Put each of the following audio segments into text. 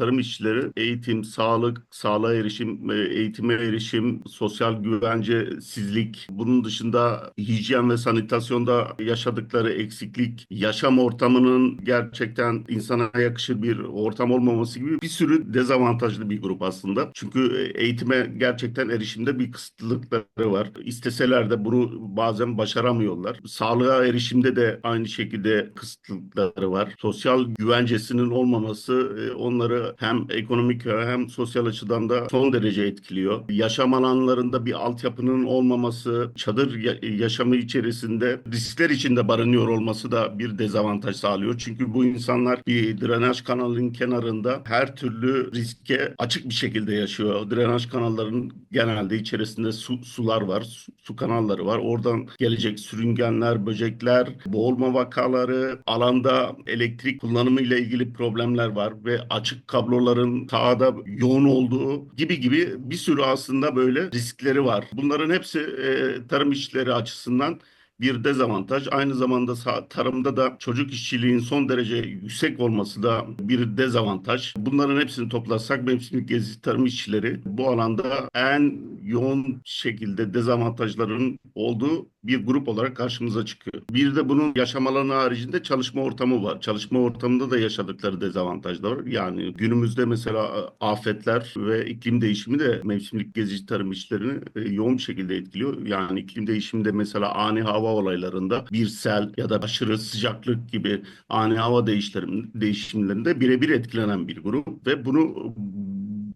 tarım işçileri eğitim, sağlık, sağlığa erişim, e, eğitime erişim, sosyal güvencesizlik, bunun dışında hijyen ve sanitasyonda yaşadıkları eksiklik, yaşam ortamının gerçekten insana yakışır bir ortam olmaması gibi bir sürü dezavantajlı bir grup aslında. Çünkü eğitime gerçekten erişimde bir kısıtlılıkları var. İsteseler de bunu bazen başaramıyorlar. Sağlığa erişimde de aynı şekilde kısıtlılıkları var. Sosyal güvencesinin olmaması e, onları hem ekonomik hem sosyal açıdan da son derece etkiliyor. Yaşam alanlarında bir altyapının olmaması, çadır ya- yaşamı içerisinde riskler içinde barınıyor olması da bir dezavantaj sağlıyor. Çünkü bu insanlar bir drenaj kanalının kenarında her türlü riske açık bir şekilde yaşıyor. Drenaj kanallarının genelde içerisinde su, sular var, su, su kanalları var. Oradan gelecek sürüngenler, böcekler, boğulma vakaları, alanda elektrik kullanımı ile ilgili problemler var ve açık kabloların sahada yoğun olduğu gibi gibi bir sürü aslında böyle riskleri var. Bunların hepsi e, tarım işçileri açısından bir dezavantaj. Aynı zamanda tarımda da çocuk işçiliğin son derece yüksek olması da bir dezavantaj. Bunların hepsini toplasak mevsimlik gezi tarım işçileri bu alanda en yoğun şekilde dezavantajların olduğu bir grup olarak karşımıza çıkıyor. Bir de bunun yaşam alanı haricinde çalışma ortamı var. Çalışma ortamında da yaşadıkları dezavantajlar var. Yani günümüzde mesela afetler ve iklim değişimi de mevsimlik gezici tarım işlerini e, yoğun şekilde etkiliyor. Yani iklim değişiminde mesela ani hava olaylarında bir sel ya da aşırı sıcaklık gibi ani hava değişimlerinde birebir etkilenen bir grup ve bunu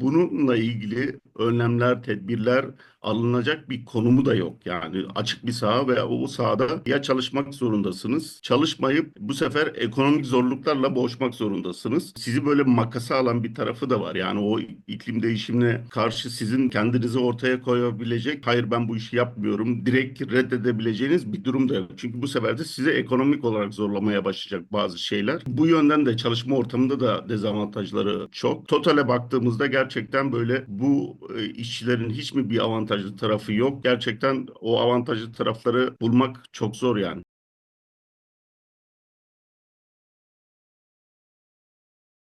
bununla ilgili önlemler, tedbirler alınacak bir konumu da yok. Yani açık bir saha ve o sahada ya çalışmak zorundasınız, çalışmayıp bu sefer ekonomik zorluklarla boğuşmak zorundasınız. Sizi böyle makasa alan bir tarafı da var. Yani o iklim değişimine karşı sizin kendinizi ortaya koyabilecek, hayır ben bu işi yapmıyorum, direkt reddedebileceğiniz bir durum da yok. Çünkü bu sefer de size ekonomik olarak zorlamaya başlayacak bazı şeyler. Bu yönden de çalışma ortamında da dezavantajları çok. Totale baktığımızda gerçekten böyle bu e, işçilerin hiç mi bir avantajlı tarafı yok? Gerçekten o avantajlı tarafları bulmak çok zor yani.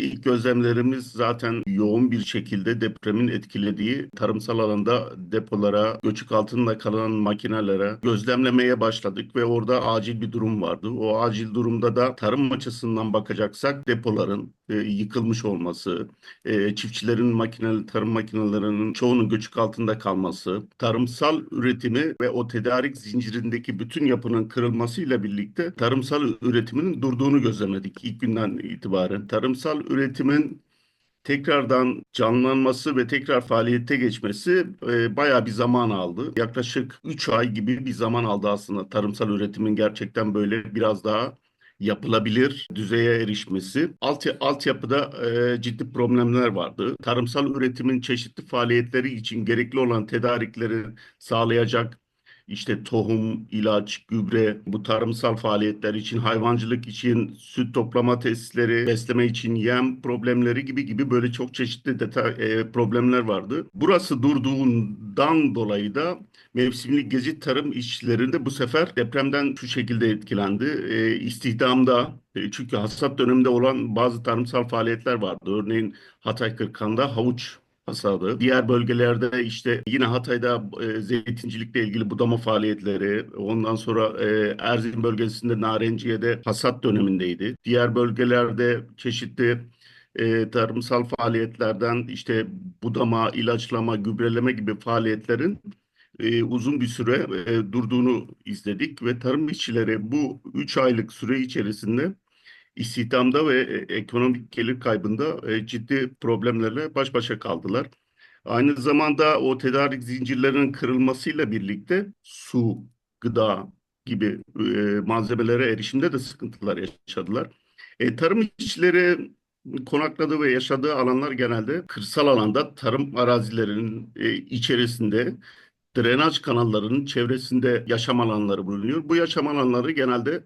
İlk gözlemlerimiz zaten yoğun bir şekilde depremin etkilediği tarımsal alanda depolara, göçük altında kalan makinelere gözlemlemeye başladık ve orada acil bir durum vardı. O acil durumda da tarım açısından bakacaksak depoların e, yıkılmış olması, e, çiftçilerin makineli tarım makinelerinin çoğunun göçük altında kalması, tarımsal üretimi ve o tedarik zincirindeki bütün yapının kırılmasıyla birlikte tarımsal üretimin durduğunu gözlemledik ilk günden itibaren. Tarımsal üretimin tekrardan canlanması ve tekrar faaliyete geçmesi e, bayağı bir zaman aldı. Yaklaşık 3 ay gibi bir zaman aldı aslında tarımsal üretimin gerçekten böyle biraz daha yapılabilir düzeye erişmesi. Alt, altyapıda e, ciddi problemler vardı. Tarımsal üretimin çeşitli faaliyetleri için gerekli olan tedarikleri sağlayacak işte tohum, ilaç, gübre, bu tarımsal faaliyetler için, hayvancılık için, süt toplama tesisleri, besleme için yem problemleri gibi gibi böyle çok çeşitli detay, e, problemler vardı. Burası durduğundan dolayı da mevsimlik gezi tarım işçilerinde bu sefer depremden şu şekilde etkilendi. E, istihdamda e, çünkü hasat döneminde olan bazı tarımsal faaliyetler vardı. Örneğin Hatay Kırkan'da havuç hasadı. Diğer bölgelerde işte yine Hatay'da e, zeytincilikle ilgili budama faaliyetleri, ondan sonra e, Erzin bölgesinde Narenciye'de hasat dönemindeydi. Diğer bölgelerde çeşitli e, tarımsal faaliyetlerden işte budama, ilaçlama, gübreleme gibi faaliyetlerin e, uzun bir süre e, durduğunu izledik ve tarım işçileri bu 3 aylık süre içerisinde istihdamda ve e, ekonomik gelir kaybında e, ciddi problemlerle baş başa kaldılar. Aynı zamanda o tedarik zincirlerinin kırılmasıyla birlikte su, gıda gibi e, malzemelere erişimde de sıkıntılar yaşadılar. E, tarım işçileri konakladığı ve yaşadığı alanlar genelde kırsal alanda tarım arazilerinin içerisinde drenaj kanallarının çevresinde yaşam alanları bulunuyor. Bu yaşam alanları genelde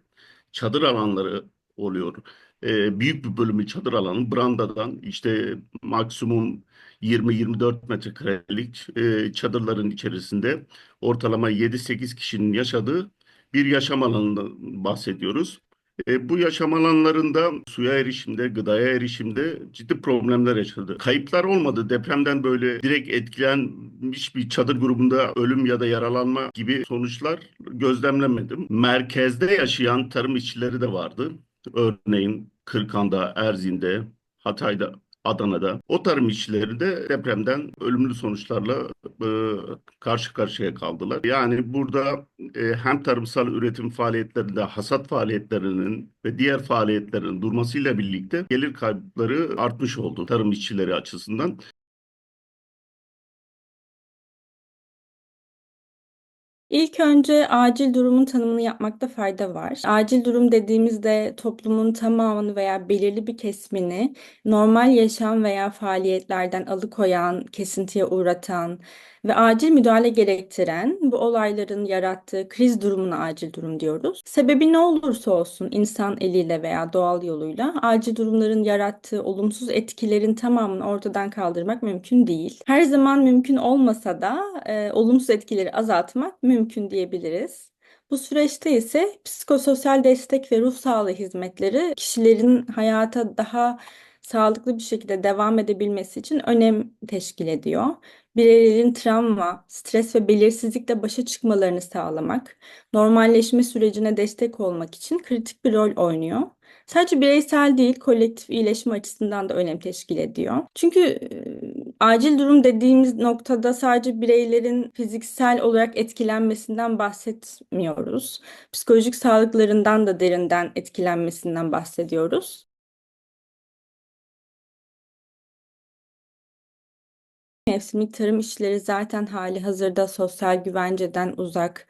çadır alanları oluyor. Ee, büyük bir bölümü çadır alanı brandadan işte maksimum 20-24 metrekarelik e, çadırların içerisinde ortalama 7-8 kişinin yaşadığı bir yaşam alanından bahsediyoruz. E, bu yaşam alanlarında suya erişimde, gıdaya erişimde ciddi problemler yaşadı. Kayıplar olmadı. Depremden böyle direkt etkilenmiş bir çadır grubunda ölüm ya da yaralanma gibi sonuçlar gözlemlemedim. Merkezde yaşayan tarım işçileri de vardı. Örneğin Kırkan'da, Erzin'de, Hatay'da, Adana'da o tarım işçileri de depremden ölümlü sonuçlarla e, karşı karşıya kaldılar. Yani burada e, hem tarımsal üretim faaliyetlerinde hasat faaliyetlerinin ve diğer faaliyetlerin durmasıyla birlikte gelir kayıpları artmış oldu tarım işçileri açısından. İlk önce acil durumun tanımını yapmakta fayda var. Acil durum dediğimizde toplumun tamamını veya belirli bir kesimini normal yaşam veya faaliyetlerden alıkoyan, kesintiye uğratan ve acil müdahale gerektiren bu olayların yarattığı kriz durumuna acil durum diyoruz. Sebebi ne olursa olsun insan eliyle veya doğal yoluyla acil durumların yarattığı olumsuz etkilerin tamamını ortadan kaldırmak mümkün değil. Her zaman mümkün olmasa da e, olumsuz etkileri azaltmak mümkün diyebiliriz. Bu süreçte ise psikososyal destek ve ruh sağlığı hizmetleri kişilerin hayata daha sağlıklı bir şekilde devam edebilmesi için önem teşkil ediyor. Bireylerin travma, stres ve belirsizlikle başa çıkmalarını sağlamak, normalleşme sürecine destek olmak için kritik bir rol oynuyor. Sadece bireysel değil, kolektif iyileşme açısından da önem teşkil ediyor. Çünkü acil durum dediğimiz noktada sadece bireylerin fiziksel olarak etkilenmesinden bahsetmiyoruz. Psikolojik sağlıklarından da derinden etkilenmesinden bahsediyoruz. Mevsimlik tarım işleri zaten hali hazırda sosyal güvenceden uzak,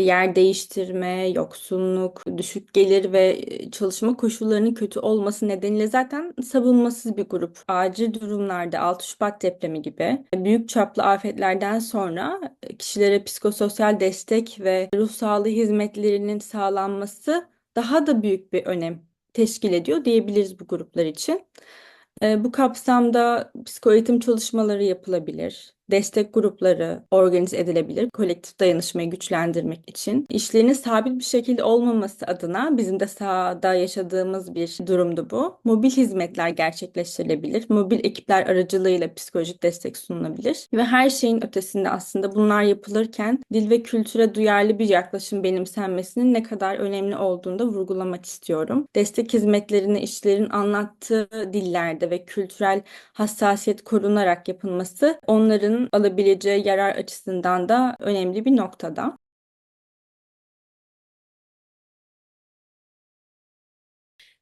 yer değiştirme, yoksunluk, düşük gelir ve e, çalışma koşullarının kötü olması nedeniyle zaten savunmasız bir grup. Acil durumlarda 6 Şubat depremi gibi büyük çaplı afetlerden sonra e, kişilere psikososyal destek ve ruh sağlığı hizmetlerinin sağlanması daha da büyük bir önem teşkil ediyor diyebiliriz bu gruplar için. Bu kapsamda psikoeğitim çalışmaları yapılabilir destek grupları organize edilebilir. Kolektif dayanışmayı güçlendirmek için. İşlerinin sabit bir şekilde olmaması adına bizim de sahada yaşadığımız bir durumdu bu. Mobil hizmetler gerçekleştirilebilir. Mobil ekipler aracılığıyla psikolojik destek sunulabilir. Ve her şeyin ötesinde aslında bunlar yapılırken dil ve kültüre duyarlı bir yaklaşım benimsenmesinin ne kadar önemli olduğunu da vurgulamak istiyorum. Destek hizmetlerini işlerin anlattığı dillerde ve kültürel hassasiyet korunarak yapılması onların insanların alabileceği yarar açısından da önemli bir noktada.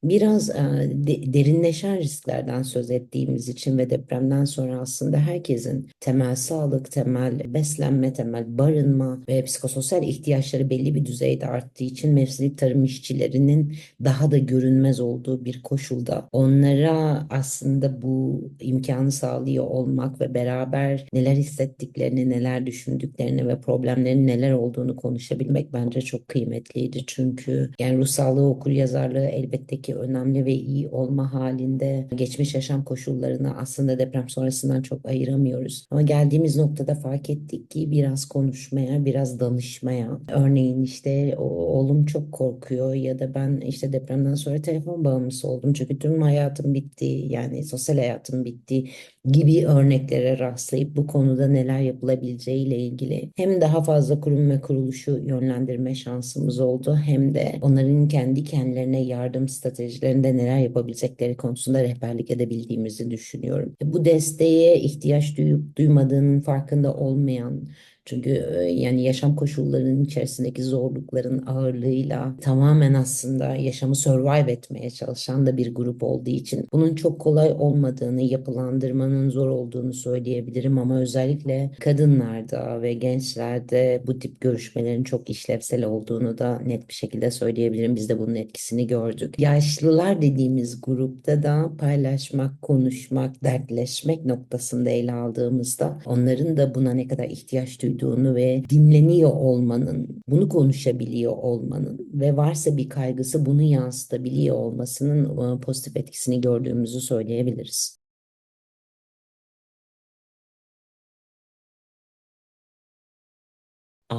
Biraz e, de, derinleşen risklerden söz ettiğimiz için ve depremden sonra aslında herkesin temel sağlık, temel beslenme, temel barınma ve psikososyal ihtiyaçları belli bir düzeyde arttığı için mevsimlik tarım işçilerinin daha da görünmez olduğu bir koşulda onlara aslında bu imkanı sağlıyor olmak ve beraber neler hissettiklerini, neler düşündüklerini ve problemlerin neler olduğunu konuşabilmek bence çok kıymetliydi. Çünkü yani ruh sağlığı okur yazarlığı elbette ki önemli ve iyi olma halinde geçmiş yaşam koşullarını aslında deprem sonrasından çok ayıramıyoruz. Ama geldiğimiz noktada fark ettik ki biraz konuşmaya, biraz danışmaya. Örneğin işte oğlum çok korkuyor ya da ben işte depremden sonra telefon bağımlısı oldum. Çünkü tüm hayatım bitti. Yani sosyal hayatım bitti gibi örneklere rastlayıp bu konuda neler yapılabileceği ile ilgili hem daha fazla kurum ve kuruluşu yönlendirme şansımız oldu hem de onların kendi kendilerine yardım stratejilerinde neler yapabilecekleri konusunda rehberlik edebildiğimizi düşünüyorum. Bu desteğe ihtiyaç duyup duymadığının farkında olmayan çünkü yani yaşam koşullarının içerisindeki zorlukların ağırlığıyla tamamen aslında yaşamı survive etmeye çalışan da bir grup olduğu için bunun çok kolay olmadığını, yapılandırmanın zor olduğunu söyleyebilirim ama özellikle kadınlarda ve gençlerde bu tip görüşmelerin çok işlevsel olduğunu da net bir şekilde söyleyebilirim. Biz de bunun etkisini gördük. Yaşlılar dediğimiz grupta da paylaşmak, konuşmak, dertleşmek noktasında ele aldığımızda onların da buna ne kadar ihtiyaç duyduğunu duyduğunu ve dinleniyor olmanın, bunu konuşabiliyor olmanın ve varsa bir kaygısı bunu yansıtabiliyor olmasının pozitif etkisini gördüğümüzü söyleyebiliriz.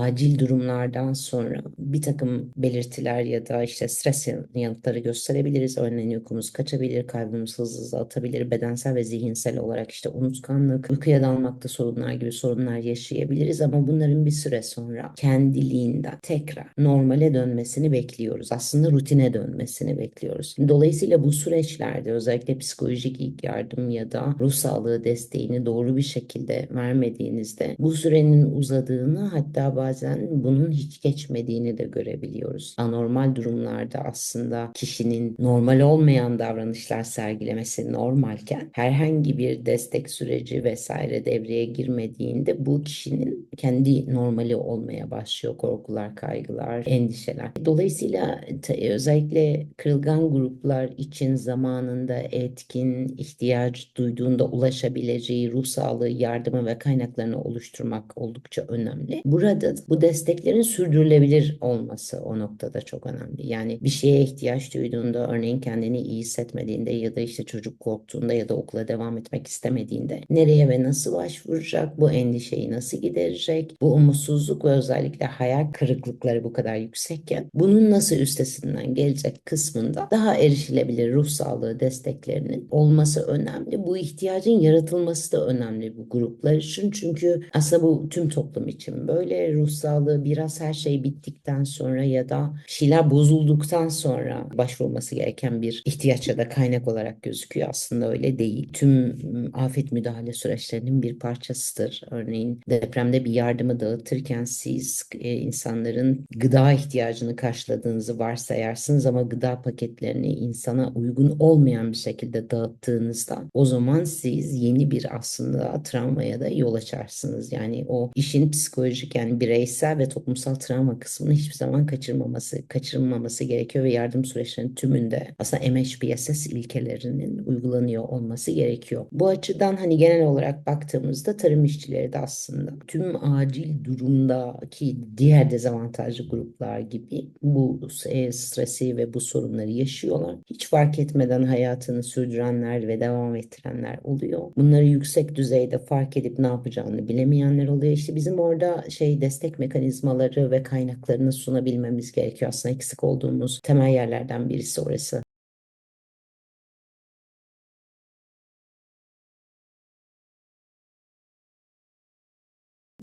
Acil durumlardan sonra bir takım belirtiler ya da işte stres yanıtları gösterebiliriz. Örneğin uykumuz kaçabilir, kalbimiz hızlı hızlı atabilir, bedensel ve zihinsel olarak işte unutkanlık, uykuya dalmakta sorunlar gibi sorunlar yaşayabiliriz ama bunların bir süre sonra kendiliğinden tekrar normale dönmesini bekliyoruz. Aslında rutine dönmesini bekliyoruz. Dolayısıyla bu süreçlerde özellikle psikolojik ilk yardım ya da ruh sağlığı desteğini doğru bir şekilde vermediğinizde bu sürenin uzadığını hatta bazen bunun hiç geçmediğini de görebiliyoruz. Anormal durumlarda aslında kişinin normal olmayan davranışlar sergilemesi normalken herhangi bir destek süreci vesaire devreye girmediğinde bu kişinin kendi normali olmaya başlıyor. Korkular, kaygılar, endişeler. Dolayısıyla te- özellikle kırılgan gruplar için zamanında etkin, ihtiyaç duyduğunda ulaşabileceği ruh sağlığı yardımı ve kaynaklarını oluşturmak oldukça önemli. Burada bu desteklerin sürdürülebilir olması o noktada çok önemli. Yani bir şeye ihtiyaç duyduğunda, örneğin kendini iyi hissetmediğinde ya da işte çocuk korktuğunda ya da okula devam etmek istemediğinde nereye ve nasıl başvuracak, bu endişeyi nasıl giderecek, bu umutsuzluk ve özellikle hayal kırıklıkları bu kadar yüksekken bunun nasıl üstesinden gelecek kısmında daha erişilebilir ruh sağlığı desteklerinin olması önemli. Bu ihtiyacın yaratılması da önemli bu gruplar için. Çünkü aslında bu tüm toplum için böyle ruh sağlığı biraz her şey bittikten sonra ya da şeyler bozulduktan sonra başvurulması gereken bir ihtiyaç ya da kaynak olarak gözüküyor. Aslında öyle değil. Tüm ım, afet müdahale süreçlerinin bir parçasıdır. Örneğin depremde bir yardımı dağıtırken siz e, insanların gıda ihtiyacını karşıladığınızı varsayarsınız ama gıda paketlerini insana uygun olmayan bir şekilde dağıttığınızda o zaman siz yeni bir aslında travmaya da yol açarsınız. Yani o işin psikolojik yani bireysel ve toplumsal travma kısmını hiçbir zaman kaçırmaması, kaçırılmaması gerekiyor ve yardım süreçlerinin tümünde aslında MHPSS ilkelerinin uygulanıyor olması gerekiyor. Bu açıdan hani genel olarak baktığımızda tarım işçileri de aslında tüm acil durumdaki diğer dezavantajlı gruplar gibi bu e, stresi ve bu sorunları yaşıyorlar. Hiç fark etmeden hayatını sürdürenler ve devam ettirenler oluyor. Bunları yüksek düzeyde fark edip ne yapacağını bilemeyenler oluyor. İşte bizim orada şey destek mekanizmaları ve kaynaklarını sunabilmemiz gerekiyor. Aslında eksik olduğumuz temel yerlerden birisi orası.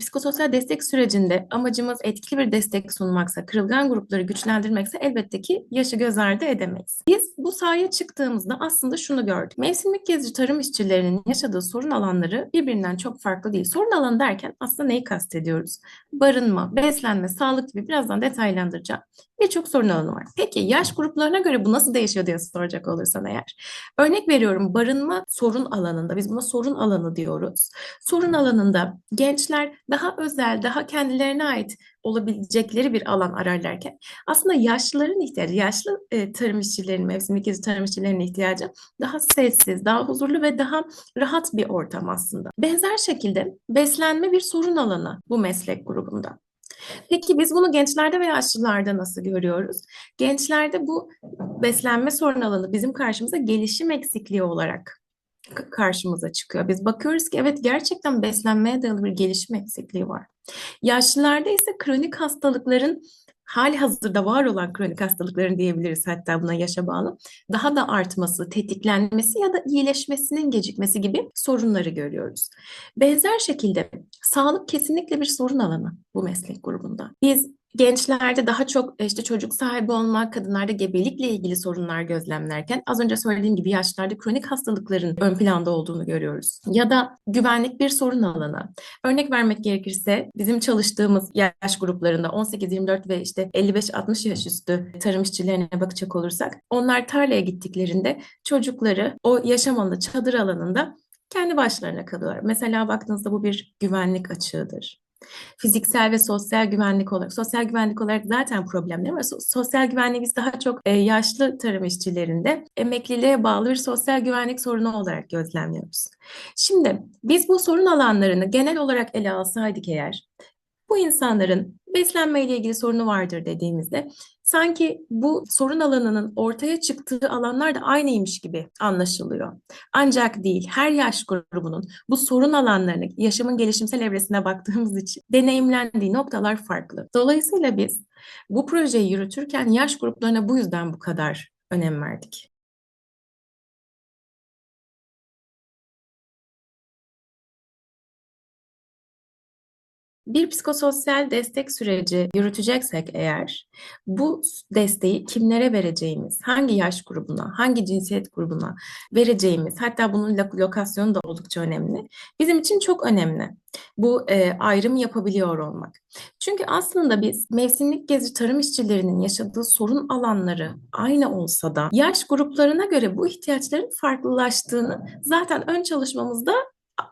Psikososyal destek sürecinde amacımız etkili bir destek sunmaksa, kırılgan grupları güçlendirmekse elbette ki yaşı göz ardı edemeyiz. Biz bu sahaya çıktığımızda aslında şunu gördük. Mevsimlik gezici tarım işçilerinin yaşadığı sorun alanları birbirinden çok farklı değil. Sorun alanı derken aslında neyi kastediyoruz? Barınma, beslenme, sağlık gibi birazdan detaylandıracağım. Birçok sorun alanı var. Peki yaş gruplarına göre bu nasıl değişiyor diye soracak olursan eğer. Örnek veriyorum barınma sorun alanında, biz buna sorun alanı diyoruz. Sorun alanında gençler daha özel, daha kendilerine ait olabilecekleri bir alan ararlarken aslında yaşlıların ihtiyacı, yaşlı e, tarım işçilerinin, mevsimlik gezi tarım işçilerinin ihtiyacı daha sessiz, daha huzurlu ve daha rahat bir ortam aslında. Benzer şekilde beslenme bir sorun alanı bu meslek grubunda. Peki biz bunu gençlerde ve yaşlılarda nasıl görüyoruz? Gençlerde bu beslenme sorun alanı bizim karşımıza gelişim eksikliği olarak karşımıza çıkıyor. Biz bakıyoruz ki evet gerçekten beslenmeye dayalı bir gelişim eksikliği var. Yaşlılarda ise kronik hastalıkların hali hazırda var olan kronik hastalıkların diyebiliriz hatta buna yaşa bağlı daha da artması, tetiklenmesi ya da iyileşmesinin gecikmesi gibi sorunları görüyoruz. Benzer şekilde sağlık kesinlikle bir sorun alanı bu meslek grubunda. Biz gençlerde daha çok e, işte çocuk sahibi olmak, kadınlarda gebelikle ilgili sorunlar gözlemlerken az önce söylediğim gibi yaşlarda kronik hastalıkların ön planda olduğunu görüyoruz. Ya da güvenlik bir sorun alanı. Örnek vermek gerekirse bizim çalıştığımız yaş gruplarında 18-24 ve işte 55-60 yaş üstü tarım işçilerine bakacak olursak onlar tarlaya gittiklerinde çocukları o yaşam alanı çadır alanında kendi başlarına kalıyorlar. Mesela baktığınızda bu bir güvenlik açığıdır. Fiziksel ve sosyal güvenlik olarak, sosyal güvenlik olarak zaten problemler var. So- sosyal güvenliği biz daha çok e, yaşlı tarım işçilerinde emekliliğe bağlı bir sosyal güvenlik sorunu olarak gözlemliyoruz. Şimdi biz bu sorun alanlarını genel olarak ele alsaydık eğer, bu insanların beslenmeyle ilgili sorunu vardır dediğimizde sanki bu sorun alanının ortaya çıktığı alanlar da aynıymış gibi anlaşılıyor. Ancak değil, her yaş grubunun bu sorun alanlarını yaşamın gelişimsel evresine baktığımız için deneyimlendiği noktalar farklı. Dolayısıyla biz bu projeyi yürütürken yaş gruplarına bu yüzden bu kadar önem verdik. Bir psikososyal destek süreci yürüteceksek eğer, bu desteği kimlere vereceğimiz, hangi yaş grubuna, hangi cinsiyet grubuna vereceğimiz, hatta bunun lo- lokasyonu da oldukça önemli. Bizim için çok önemli bu e, ayrım yapabiliyor olmak. Çünkü aslında biz mevsimlik gezi tarım işçilerinin yaşadığı sorun alanları aynı olsa da yaş gruplarına göre bu ihtiyaçların farklılaştığını zaten ön çalışmamızda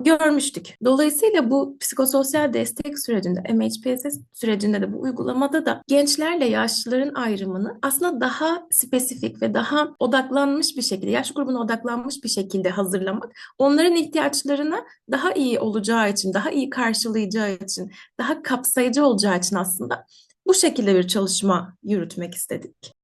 görmüştük. Dolayısıyla bu psikososyal destek sürecinde, MHPSS sürecinde de bu uygulamada da gençlerle yaşlıların ayrımını aslında daha spesifik ve daha odaklanmış bir şekilde, yaş grubuna odaklanmış bir şekilde hazırlamak, onların ihtiyaçlarına daha iyi olacağı için, daha iyi karşılayacağı için, daha kapsayıcı olacağı için aslında bu şekilde bir çalışma yürütmek istedik.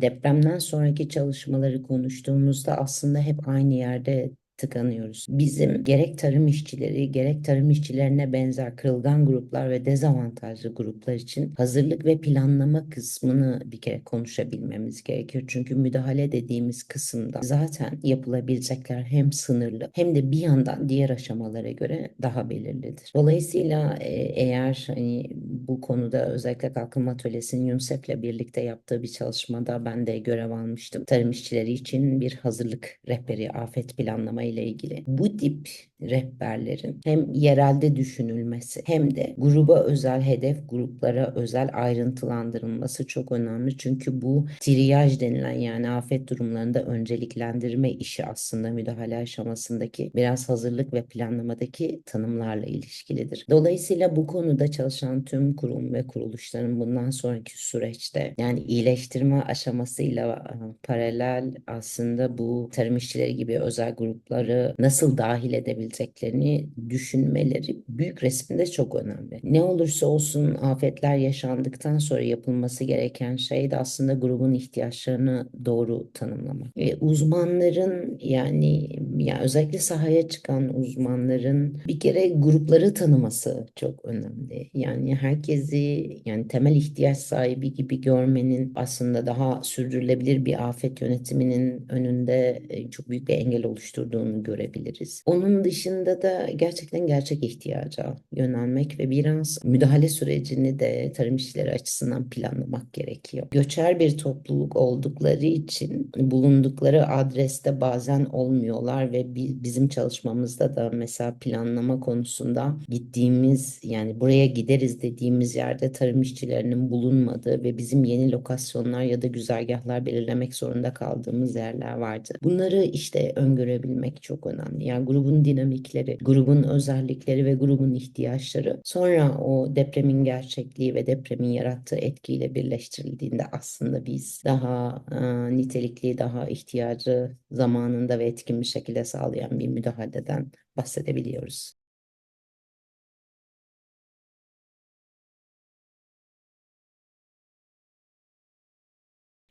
Depremden sonraki çalışmaları konuştuğumuzda aslında hep aynı yerde tıkanıyoruz. Bizim gerek tarım işçileri, gerek tarım işçilerine benzer kırılgan gruplar ve dezavantajlı gruplar için hazırlık ve planlama kısmını bir kere konuşabilmemiz gerekiyor. Çünkü müdahale dediğimiz kısımda zaten yapılabilecekler hem sınırlı hem de bir yandan diğer aşamalara göre daha belirlidir. Dolayısıyla e, eğer hani bu konuda özellikle Kalkınma Atölyesi'nin UNICEF'le birlikte yaptığı bir çalışmada ben de görev almıştım. Tarım işçileri için bir hazırlık rehberi, afet planlama ile ilgili. Bu tip rehberlerin hem yerelde düşünülmesi hem de gruba özel hedef gruplara özel ayrıntılandırılması çok önemli. Çünkü bu triyaj denilen yani afet durumlarında önceliklendirme işi aslında müdahale aşamasındaki biraz hazırlık ve planlamadaki tanımlarla ilişkilidir. Dolayısıyla bu konuda çalışan tüm kurum ve kuruluşların bundan sonraki süreçte yani iyileştirme aşamasıyla e, paralel aslında bu tarım işçileri gibi özel grupları nasıl dahil edebileceklerini düşünmeleri büyük resimde çok önemli. Ne olursa olsun afetler yaşandıktan sonra yapılması gereken şey de aslında grubun ihtiyaçlarını doğru tanımlamak. Ve uzmanların yani, yani özellikle sahaya çıkan uzmanların bir kere grupları tanıması çok önemli. Yani herkesi yani temel ihtiyaç sahibi gibi görmenin aslında daha sürdürülebilir bir afet yönetiminin önünde e, çok büyük bir engel oluşturduğunu görebiliriz. Onun dışında da gerçekten gerçek ihtiyaca yönelmek ve biraz müdahale sürecini de tarım işçileri açısından planlamak gerekiyor. Göçer bir topluluk oldukları için bulundukları adreste bazen olmuyorlar ve bi- bizim çalışmamızda da mesela planlama konusunda gittiğimiz yani buraya gideriz dediğimiz yerde tarım işçilerinin bulunmadığı ve bizim yeni lokasyonlar ya da güzergahlar belirlemek zorunda kaldığımız yerler vardı. Bunları işte öngörebilmek çok önemli. Yani grubun dinamikleri, grubun özellikleri ve grubun ihtiyaçları sonra o depremin gerçekliği ve depremin yarattığı etkiyle birleştirildiğinde aslında biz daha e, nitelikli, daha ihtiyacı zamanında ve etkin bir şekilde sağlayan bir müdahaleden bahsedebiliyoruz.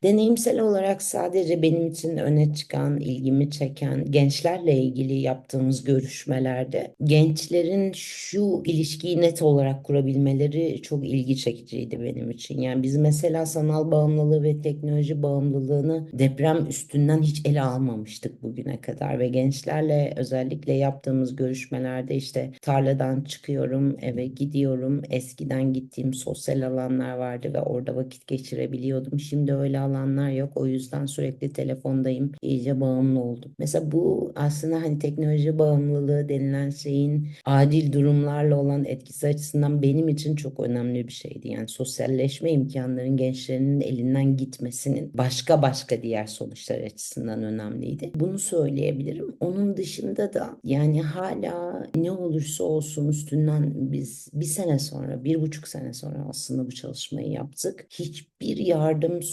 Deneyimsel olarak sadece benim için öne çıkan, ilgimi çeken gençlerle ilgili yaptığımız görüşmelerde gençlerin şu ilişkiyi net olarak kurabilmeleri çok ilgi çekiciydi benim için. Yani biz mesela sanal bağımlılığı ve teknoloji bağımlılığını deprem üstünden hiç ele almamıştık bugüne kadar ve gençlerle özellikle yaptığımız görüşmelerde işte tarladan çıkıyorum, eve gidiyorum. Eskiden gittiğim sosyal alanlar vardı ve orada vakit geçirebiliyordum. Şimdi öyle alanlar yok. O yüzden sürekli telefondayım. İyice bağımlı oldum. Mesela bu aslında hani teknoloji bağımlılığı denilen şeyin acil durumlarla olan etkisi açısından benim için çok önemli bir şeydi. Yani sosyalleşme imkanlarının gençlerin elinden gitmesinin başka başka diğer sonuçlar açısından önemliydi. Bunu söyleyebilirim. Onun dışında da yani hala ne olursa olsun üstünden biz bir sene sonra, bir buçuk sene sonra aslında bu çalışmayı yaptık. Hiçbir yardım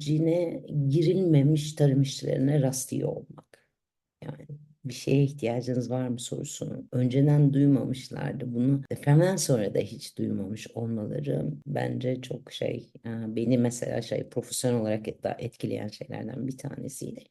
sürecine girilmemiş tarım işçilerine rastlıyor olmak. Yani bir şeye ihtiyacınız var mı sorusunu önceden duymamışlardı. Bunu depremden sonra da hiç duymamış olmaları bence çok şey e, beni mesela şey profesyonel olarak etkileyen şeylerden bir tanesiydi.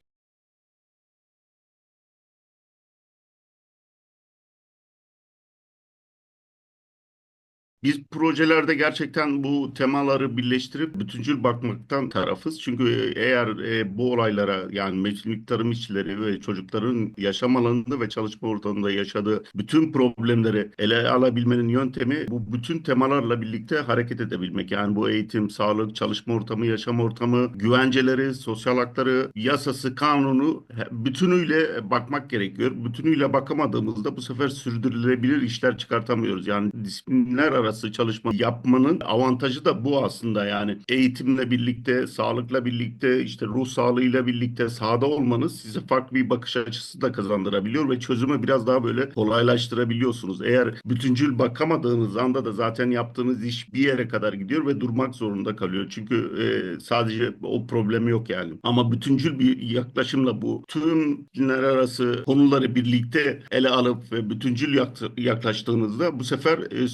Biz projelerde gerçekten bu temaları birleştirip bütüncül bakmaktan tarafız. Çünkü eğer e, bu olaylara yani mevsimlik tarım işçileri ve çocukların yaşam alanında ve çalışma ortamında yaşadığı bütün problemleri ele alabilmenin yöntemi bu bütün temalarla birlikte hareket edebilmek. Yani bu eğitim, sağlık, çalışma ortamı, yaşam ortamı, güvenceleri, sosyal hakları, yasası, kanunu bütünüyle bakmak gerekiyor. Bütünüyle bakamadığımızda bu sefer sürdürülebilir işler çıkartamıyoruz. Yani disiplinler arası çalışma yapmanın avantajı da bu aslında yani eğitimle birlikte, sağlıkla birlikte, işte ruh sağlığıyla birlikte sahada olmanız size farklı bir bakış açısı da kazandırabiliyor ve çözümü biraz daha böyle kolaylaştırabiliyorsunuz. Eğer bütüncül bakamadığınız anda da zaten yaptığınız iş bir yere kadar gidiyor ve durmak zorunda kalıyor. Çünkü e, sadece o problemi yok yani. Ama bütüncül bir yaklaşımla bu tüm dinler arası konuları birlikte ele alıp ve bütüncül yak- yaklaştığınızda bu sefer e,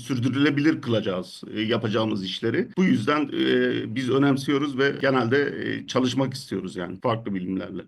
sürdürülebilir kılacağız e, yapacağımız işleri. Bu yüzden e, biz önemsiyoruz ve genelde e, çalışmak istiyoruz yani farklı bilimlerle.